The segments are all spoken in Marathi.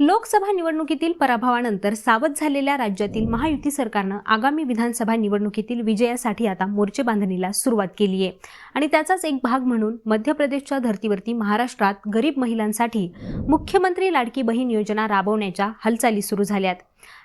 लोकसभा निवडणुकीतील पराभवानंतर सावध झालेल्या राज्यातील महायुती सरकारनं आगामी विधानसभा निवडणुकीतील विजयासाठी आता मोर्चे बांधणीला सुरुवात केली आहे आणि त्याचाच एक भाग म्हणून मध्य प्रदेशच्या धर्तीवरती महाराष्ट्रात गरीब महिलांसाठी मुख्यमंत्री लाडकी बहीण योजना राबवण्याच्या हालचाली सुरू झाल्यात.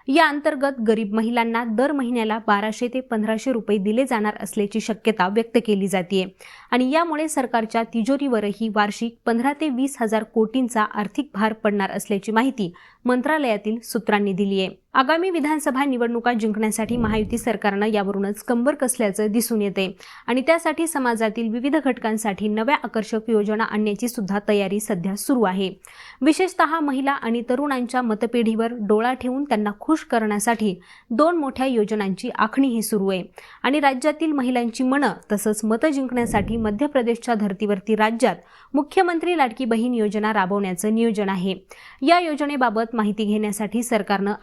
या अंतर्गत गरीब महिलांना दर महिन्याला बाराशे ते पंधराशे रुपये दिले जाणार असल्याची शक्यता व्यक्त केली जाते आणि यामुळे सरकारच्या तिजोरीवरही वार्षिक पंधरा ते वीस हजार कोटींचा आर्थिक भार पडणार असल्याची माहिती मंत्रालयातील सूत्रांनी दिली आहे आगामी विधानसभा निवडणुका जिंकण्यासाठी महायुती सरकारनं यावरूनच कंबर कसल्याचं दिसून येते. आणि त्यासाठी समाजातील विविध घटकांसाठी नव्या आकर्षक योजना आणण्याची सुद्धा तयारी सध्या सुरू आहे. विशेषतः महिला आणि तरुणांच्या मतपेढीवर डोळा ठेवून त्यांना खुश करण्यासाठी दोन मोठ्या योजनांची आखणीही सुरू आहे. आणि राज्यातील महिलांची मनं तसंच मतं जिंकण्यासाठी मध्य प्रदेशच्या धर्तीवरती राज्यात मुख्यमंत्री लाडकी बहीण योजना राबवण्याचं नियोजन आहे. या योजनेबाबत माहिती घेण्यासाठी सरकारनं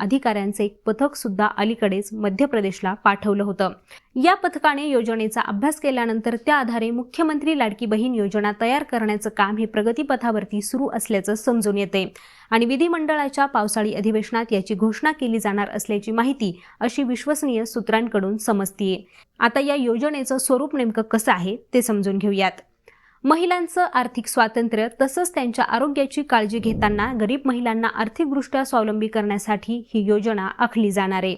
अधिकाऱ्यांचे एक पथक सुद्धा अलीकडेच मध्य प्रदेशला पाठवलं होतं. या पथकाने योजनेचा अभ्यास केल्यानंतर त्या आधारे मुख्यमंत्री लाडकी बहीण योजना तयार करण्याचं काम हे प्रगतीपथावरती सुरू असल्याचं समजून येते. आणि विधिमंडळाच्या पावसाळी अधिवेशनात याची घोषणा केली जाणार असल्याची माहिती अशी विश्वसनीय सूत्रांकडून समजतीये. आता या योजनेचं स्वरूप नेमकं कसं आहे ते समजून घेऊयात. महिलांचं आर्थिक स्वातंत्र्य तसंच त्यांच्या आरोग्याची काळजी घेताना गरीब महिलांना आर्थिकदृष्ट्या स्वावलंबी करण्यासाठी ही योजना आखली जाणार आहे.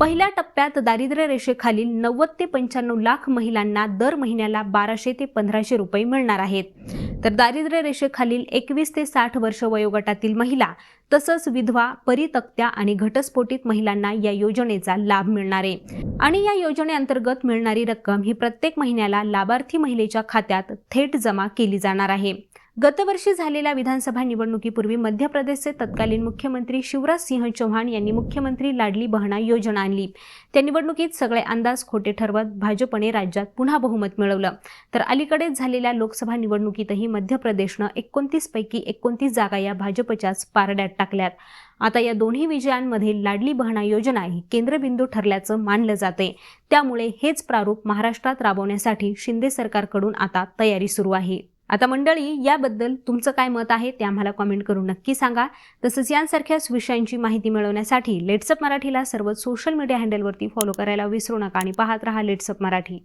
पहिल्या टप्प्यात दारिद्र्य रेषेखालील नव्वद ते पंच्याण्णव लाख महिलांना दर महिन्याला बाराशे ते पंधराशे रुपये मिळणार आहेत. तर दारिद्र्य रेषेखालील एकवीस ते साठ वर्ष वयोगटातील महिला तसंच विधवा परितक्त्या आणि घटस्फोटित महिलांना या योजनेचा लाभ मिळणार आहे. आणि या योजनेअंतर्गत मिळणारी रक्कम ही प्रत्येक महिन्याला लाभार्थी महिलेच्या खात्यात थेट जमा केली जाणार आहे. गतवर्षी झालेल्या विधानसभा निवडणुकीपूर्वी मध्य प्रदेशचे तत्कालीन मुख्यमंत्री शिवराज सिंह चौहान यांनी मुख्यमंत्री लाडली बहना योजना आणली. त्या निवडणुकीत सगळे अंदाज खोटे ठरवत भाजपने राज्यात पुन्हा बहुमत मिळवलं. तर अलीकडेच झालेल्या लोकसभा निवडणुकीतही मध्य प्रदेशनं एकोणतीस पैकी एकोणतीस जागा या भाजपच्याच पारड्यात टाकल्यात. आता या दोन्ही विजयांमध्ये लाडली बहना योजना ही केंद्रबिंदू ठरल्याचं मानलं जाते त्यामुळे हेच प्रारूप महाराष्ट्रात राबवण्यासाठी शिंदे सरकारकडून आता तयारी सुरू आहे. आता मंडळी याबद्दल तुमचं काय मत आहे ते आम्हाला कॉमेंट करून नक्की सांगा. तसंच यांसारख्याच विषयांची माहिती मिळवण्यासाठी लेट्सअप मराठीला सर्व सोशल मीडिया हँडलवरती फॉलो करायला विसरू नका आणि पाहत रहा लेट्सअप मराठी.